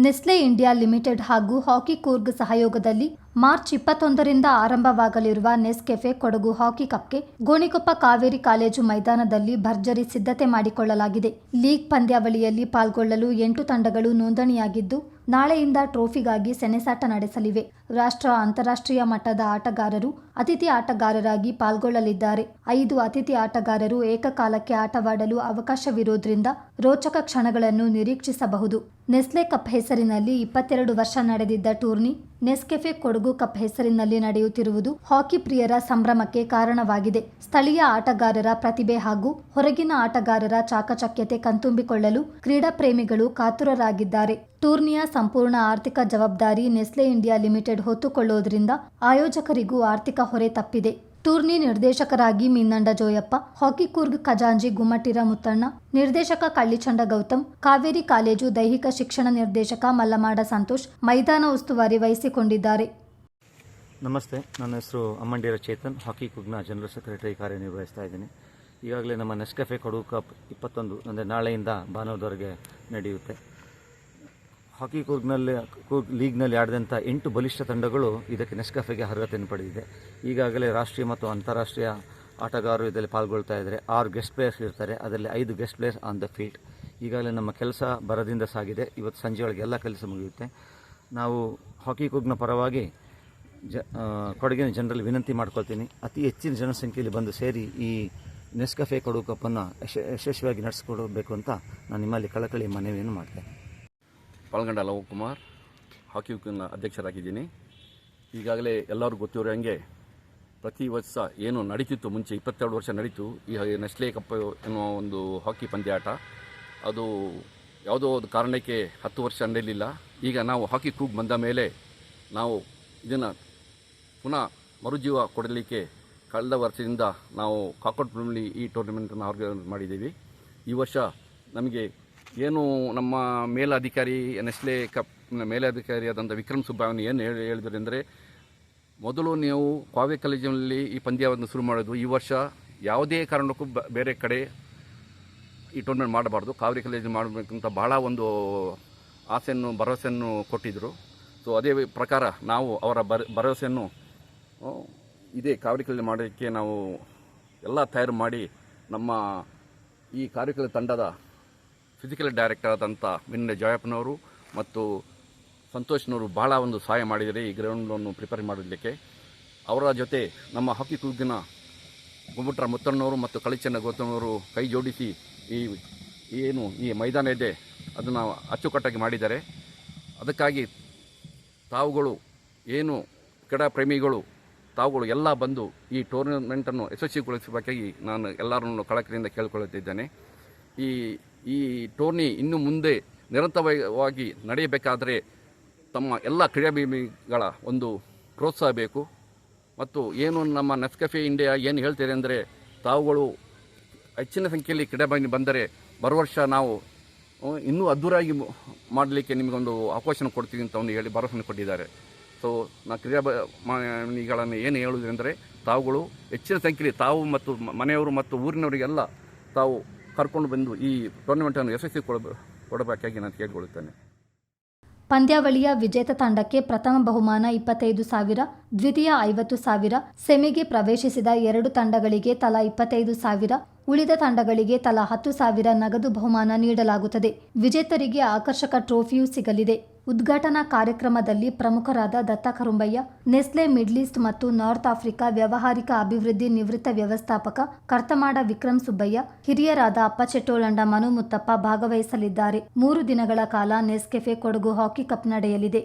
Nestle India limited ಹಾಗೂ ಹಾಕಿ ಕೂರ್ಗ್ ಸಹಯೋಗದಲ್ಲಿ March ಇಪ್ಪತ್ತೊಂದರಿಂದ ಆರಂಭವಾಗಲಿರುವ ನೆಸ್ಕೆಫೆ ಕೊಡಗು ಹಾಕಿ ಕಪ್ಗೆ ಗೋಣಿಕೊಪ್ಪ ಕಾವೇರಿ ಕಾಲೇಜು ಮೈದಾನದಲ್ಲಿ ಭರ್ಜರಿ ಸಿದ್ಧತೆ ಮಾಡಿಕೊಳ್ಳಲಾಗಿದೆ. ಲೀಗ್ ಪಂದ್ಯಾವಳಿಯಲ್ಲಿ ಪಾಲ್ಗೊಳ್ಳಲು ಎಂಟು ತಂಡಗಳು ನೋಂದಣಿಯಾಗಿದ್ದು, ನಾಳೆಯಿಂದ ಟ್ರೋಫಿಗಾಗಿ ಸೆಣೆಸಾಟ ನಡೆಸಲಿವೆ. ರಾಷ್ಟ್ರ ಅಂತಾರಾಷ್ಟ್ರೀಯ ಮಟ್ಟದ ಆಟಗಾರರು ಅತಿಥಿ ಆಟಗಾರರಾಗಿ ಪಾಲ್ಗೊಳ್ಳಲಿದ್ದಾರೆ. ಐದು ಅತಿಥಿ ಆಟಗಾರರು ಏಕಕಾಲಕ್ಕೆ ಆಟವಾಡಲು ಅವಕಾಶವಿರೋದ್ರಿಂದ ರೋಚಕ ಕ್ಷಣಗಳನ್ನು ನಿರೀಕ್ಷಿಸಬಹುದು. ನೆಸ್ಲೆ ಕಪ್ ಹೆಸರಿನಲ್ಲಿ ಇಪ್ಪತ್ತೆರಡು ವರ್ಷ ನಡೆದಿದ್ದ ಟೂರ್ನಿ ನೆಸ್ಕೆಫೆ ಕೊಡಗು ಕಪ್ ಹೆಸರಿನಲ್ಲಿ ನಡೆಯುತ್ತಿರುವುದು ಹಾಕಿ ಪ್ರಿಯರ ಸಂಭ್ರಮಕ್ಕೆ ಕಾರಣವಾಗಿದೆ. ಸ್ಥಳೀಯ ಆಟಗಾರರ ಪ್ರತಿಭೆ ಹಾಗೂ ಹೊರಗಿನ ಆಟಗಾರರ ಚಾಕಚಕ್ಯತೆ ಕಣ್ತುಂಬಿಕೊಳ್ಳಲು ಕ್ರೀಡಾ ಪ್ರೇಮಿಗಳು ಕಾತುರರಾಗಿದ್ದಾರೆ. ಟೂರ್ನಿಯ ಸಂಪೂರ್ಣ ಆರ್ಥಿಕ ಜವಾಬ್ದಾರಿ ನೆಸ್ಲೆ ಇಂಡಿಯಾ ಲಿಮಿಟೆಡ್ ಹೊತ್ತುಕೊಳ್ಳುವುದರಿಂದ ಆಯೋಜಕರಿಗೂ ಆರ್ಥಿಕ ಹೊರೆ ತಪ್ಪಿದೆ. ಟೂರ್ನಿ ನಿರ್ದೇಶಕರಾಗಿ ಮೀನಂಡ ಜೋಯಪ್ಪ, ಹಾಕಿ ಕೂರ್ಗ್ ಖಜಾಂಜಿ ಗುಮ್ಮಟಿರ ಮುತ್ತಣ್ಣ ನಿರ್ದೇಶಕ ಕಳ್ಳಿಚಂಡ ಗೌತಮ್, ಕಾವೇರಿ ಕಾಲೇಜು ದೈಹಿಕ ಶಿಕ್ಷಣ ನಿರ್ದೇಶಕ ಮಲ್ಲಮಾಡ ಸಂತೋಷ್ ಮೈದಾನ ಉಸ್ತುವಾರಿ ವಹಿಸಿಕೊಂಡಿದ್ದಾರೆ. ನಮಸ್ತೆ, ನನ್ನ ಹೆಸರು ಅಮ್ಮಂಡಿರ ಚೇತನ್, ಹಾಕಿ ಕುಗ್ನ ಜನರಲ್ ಸೆಕ್ರೆಟರಿ ಕಾರ್ಯನಿರ್ವಹಿಸ್ತಾ ಇದ್ದೀನಿ. ಈಗಾಗಲೇ ನಮ್ಮ ನೆಸ್ಕೆಫೆ ಕೊಡಗು ಕಪ್ ಇಪ್ಪತ್ತೊಂದು, ಅಂದರೆ ನಾಳೆಯಿಂದ ಭಾನುವಾರದವರೆಗೆ ನಡೆಯುತ್ತೆ. ಹಾಕಿ ಕೂರ್ಗ್ನಲ್ಲಿ ಕೂರ್ಗ್ ಲೀಗ್ನಲ್ಲಿ ಆಡಿದಂಥ ಎಂಟು ಬಲಿಷ್ಠ ತಂಡಗಳು ಇದಕ್ಕೆ ನೆಸ್ಕಫೆಗೆ ಅರ್ಹತೆಯನ್ನು ಪಡೆದಿದೆ. ಈಗಾಗಲೇ ರಾಷ್ಟ್ರೀಯ ಮತ್ತು ಅಂತಾರಾಷ್ಟ್ರೀಯ ಆಟಗಾರರು ಇದರಲ್ಲಿ ಪಾಲ್ಗೊಳ್ತಾ ಇದ್ದಾರೆ. ಆರು ಗೆಸ್ಟ್ ಪ್ಲೇಯರ್ಸ್ ಇರ್ತಾರೆ. ಅದರಲ್ಲಿ ಐದು guest players on the field ಈಗಾಗಲೇ ನಮ್ಮ ಕೆಲಸ ಬರದಿಂದ ಸಾಗಿದೆ. ಇವತ್ತು ಸಂಜೆ ಒಳಗೆ ಎಲ್ಲ ಕೆಲಸ ಮುಗಿಯುತ್ತೆ. ನಾವು ಹಾಕಿ ಕೂಗ್ನ ಪರವಾಗಿ ಜ ಕೊಡಗಿನ ಜನರಲ್ಲಿ ವಿನಂತಿ ಮಾಡ್ಕೊಳ್ತೀನಿ. ಅತಿ ಹೆಚ್ಚಿನ ಜನಸಂಖ್ಯೆಯಲ್ಲಿ ಬಂದು ಸೇರಿ ಈ ನೆಸ್ಕಫೆ ಕೊಡುವ ಕಪ್ಪನ್ನು ಯಶ, ಯಶಸ್ವಿಯಾಗಿ ನಡೆಸ್ಕೊಡಬೇಕು ಅಂತ ನಾನು ನಿಮ್ಮಲ್ಲಿ ಕಳಕಳಿ ಮನವಿಯನ್ನು ಮಾಡ್ತೇನೆ. ಪಾಲ್ಗಂಡ ಲವಕುಮಾರ್, ಹಾಕಿ ಹುಕ್ಕಿನ ಅಧ್ಯಕ್ಷರಾಗಿದ್ದೀನಿ. ಈಗಾಗಲೇ ಎಲ್ಲರಿಗೂ ಗೊತ್ತಿರೋ ಹಂಗೆ ಪ್ರತಿ ವರ್ಷ ಏನು ನಡೀತಿತ್ತು, ಮುಂಚೆ ಇಪ್ಪತ್ತೆರಡು ವರ್ಷ ನಡೀತು, ಈ ನೆಸ್ಲೆ ಕಪ್ ಎನ್ನುವ ಒಂದು ಹಾಕಿ ಪಂದ್ಯಾಟ ಅದು ಯಾವುದೋ ಒಂದು ಕಾರಣಕ್ಕೆ ಹತ್ತು ವರ್ಷ ನಡೆಯಲಿಲ್ಲ. ಈಗ ನಾವು ಹಾಕಿ ಕೂಗ್ ಬಂದ ಮೇಲೆ ನಾವು ಇದನ್ನು ಪುನಃ ಮರುಜೀವ ಕೊಡಲಿಕ್ಕೆ ಕಳೆದ ವರ್ಷದಿಂದ ನಾವು ಕಾಕೋಟ್ ಪ್ರಿಮಿಲಿ ಈ ಟೂರ್ನಮೆಂಟನ್ನು ಆರ್ಗನೈಸ್ ಮಾಡಿದ್ದೀವಿ. ಈ ವರ್ಷ ನಮಗೆ ಏನು ನಮ್ಮ ಮೇಲಧಿಕಾರಿ ನೆಸ್ಲೆ ಕಪ್ ಮೇಲಧಿಕಾರಿಯಾದಂಥ ವಿಕ್ರಮ್ ಸುಬ್ಬಾವನಿ ಏನು ಹೇಳಿ ಹೇಳಿದ್ರು ಅಂದರೆ ಮೊದಲು ನೀವು ಕಾವ್ಯ ಕಾಲೇಜಿನಲ್ಲಿ ಈ ಪಂದ್ಯವನ್ನು ಶುರು ಮಾಡೋದು ಈ ವರ್ಷ ಯಾವುದೇ ಕಾರಣಕ್ಕೂ ಬೇರೆ ಕಡೆ ಈ ಟೂರ್ನಮೆಂಟ್ ಮಾಡಬಾರ್ದು. ಕಾವೇರಿ ಕಾಲೇಜ್ ಮಾಡಬೇಕಂತ ಬಹಳ ಒಂದು ಆಸೆಯನ್ನು, ಭರವಸೆಯನ್ನು ಕೊಟ್ಟಿದ್ದರು ಸೊ, ಅದೇ ಪ್ರಕಾರ ನಾವು ಅವರ ಭರವಸೆಯನ್ನು ಇದೇ ಕಾವೇರಿ ಕಾಲೇಜ್ ಮಾಡೋಕ್ಕೆ ನಾವು ಎಲ್ಲ ತಯಾರು ಮಾಡಿ ನಮ್ಮ ಈ ಕಾರ್ಯಕ್ರಮ ತಂಡದ ಫಿಸಿಕಲ್ ಡೈರೆಕ್ಟರ್ ಆದಂಥ ಮಿನ್ನೆ ಜಯಪ್ಪನವರು ಮತ್ತು ಸಂತೋಷ್ನವರು ಬಹಳ ಒಂದು ಸಹಾಯ ಮಾಡಿದರೆ ಈ ಗ್ರೌಂಡನ್ನು ಪ್ರಿಪೇರ್ ಮಾಡಲಿಕ್ಕೆ ಅವರ ಜೊತೆ ನಮ್ಮ ಹಾಕಿ ಕುಗ್ಗಿನ ಗುಮ್ಮಟ್ರ ಮುತ್ತಣ್ಣವರು ಮತ್ತು ಕಳಿಚನ್ನ ಗೌತಮವರು ಕೈ ಜೋಡಿಸಿ ಈ ಏನು ಈ ಮೈದಾನ ಇದೆ ಅದನ್ನು ಅಚ್ಚುಕಟ್ಟಾಗಿ ಮಾಡಿದ್ದಾರೆ. ಅದಕ್ಕಾಗಿ ತಾವುಗಳು ಏನು ಕ್ರೀಡಾ ಪ್ರೇಮಿಗಳು ತಾವುಗಳು ಎಲ್ಲ ಬಂದು ಈ ಟೂರ್ನಮೆಂಟನ್ನು ಯಶಸ್ವಿಗೊಳಿಸಬೇಕಾಗಿ ನಾನು ಎಲ್ಲರನ್ನು ಕಳಕಳಿಯಿಂದ ಕೇಳಿಕೊಳ್ಳುತ್ತಿದ್ದೇನೆ. ಈ ಈ ಟೂರ್ನಿ ಇನ್ನು ಮುಂದೆ ನಿರಂತರವಾಗಿ ನಡೆಯಬೇಕಾದರೆ ತಮ್ಮ ಎಲ್ಲ ಕ್ರೀಡಾಭಿಮಿಗಳ ಒಂದು ಪ್ರೋತ್ಸಾಹ ಬೇಕು ಮತ್ತು ಏನು ನಮ್ಮ ನೆಸ್ಕೆಫೆ ಇಂಡಿಯಾ ಏನು ಹೇಳ್ತಾರೆ ಅಂದರೆ, ತಾವುಗಳು ಹೆಚ್ಚಿನ ಸಂಖ್ಯೆಯಲ್ಲಿ ಕ್ರೀಡಾಭಿಮಿ ಬಂದರೆ ಬರುವ ವರ್ಷ ನಾವು ಇನ್ನೂ ಅದ್ದೂರಾಗಿ ಮಾಡಲಿಕ್ಕೆ ನಿಮಗೊಂದು ಅವಕಾಶ ಕೊಡ್ತೀವಿ ಅಂತ ಒಂದು ಹೇಳಿ ಭರವಸೆ ಕೊಟ್ಟಿದ್ದಾರೆ. ಸೊ ನಾ ಕ್ರೀಡಾಭಿಮಾನಿಗಳನ್ನು ಏನು ಹೇಳುವುದೆಂದರೆ, ತಾವುಗಳು ಹೆಚ್ಚಿನ ಸಂಖ್ಯೆಯಲ್ಲಿ ತಾವು ಮತ್ತು ಮನೆಯವರು ಮತ್ತು ಊರಿನವರಿಗೆಲ್ಲ ತಾವು ಕರ್ಕೊಂಡು ಬಂದು ಈ ಟೂರ್ನಮೆಂಟನ್ನು ಯಶಸ್ವಿ ಕೊಡ ಕೊಡಬೇಕಾಗಿ ನಾನು ಕೇಳಿಕೊಳ್ಳುತ್ತೇನೆ. ಪಂದ್ಯಾವಳಿಯ ವಿಜೇತ ತಂಡಕ್ಕೆ ಪ್ರಥಮ ಬಹುಮಾನ ಇಪ್ಪತ್ತೈದು ಸಾವಿರ, ದ್ವಿತೀಯ ಐವತ್ತು ಸಾವಿರ, ಸೆಮಿಗೆ ಪ್ರವೇಶಿಸಿದ ಎರಡು ತಂಡಗಳಿಗೆ ತಲಾ ಇಪ್ಪತ್ತೈದು ಸಾವಿರ, ಉಳಿದ ತಂಡಗಳಿಗೆ ತಲಾ ಹತ್ತು ಸಾವಿರ ನಗದು ಬಹುಮಾನ ನೀಡಲಾಗುತ್ತದೆ. ವಿಜೇತರಿಗೆ ಆಕರ್ಷಕ ಟ್ರೋಫಿಯೂ ಸಿಗಲಿದೆ. ಉದ್ಘಾಟನಾ ಕಾರ್ಯಕ್ರಮದಲ್ಲಿ ಪ್ರಮುಖರಾದ Datta Karumbaiah, Nestle middle east ಮತ್ತು ನಾರ್ತ್ ಆಫ್ರಿಕಾ ವ್ಯಾವಹಾರಿಕ ಅಭಿವೃದ್ಧಿ ನಿವೃತ್ತ ವ್ಯವಸ್ಥಾಪಕ ಕರ್ತಮಾಡ ವಿಕ್ರಮ್ ಸುಬ್ಬಯ್ಯ, ಹಿರಿಯರಾದ ಅಪ್ಪಚೆಟ್ಟೋಳಂಡ ಮನು ಮುತ್ತಪ್ಪ ಭಾಗವಹಿಸಲಿದ್ದಾರೆ. ಮೂರು ದಿನಗಳ ಕಾಲ ನೆಸ್ಕೆಫೆ ಕೊಡಗು ಹಾಕಿ ಕಪ್ ನಡೆಯಲಿದೆ.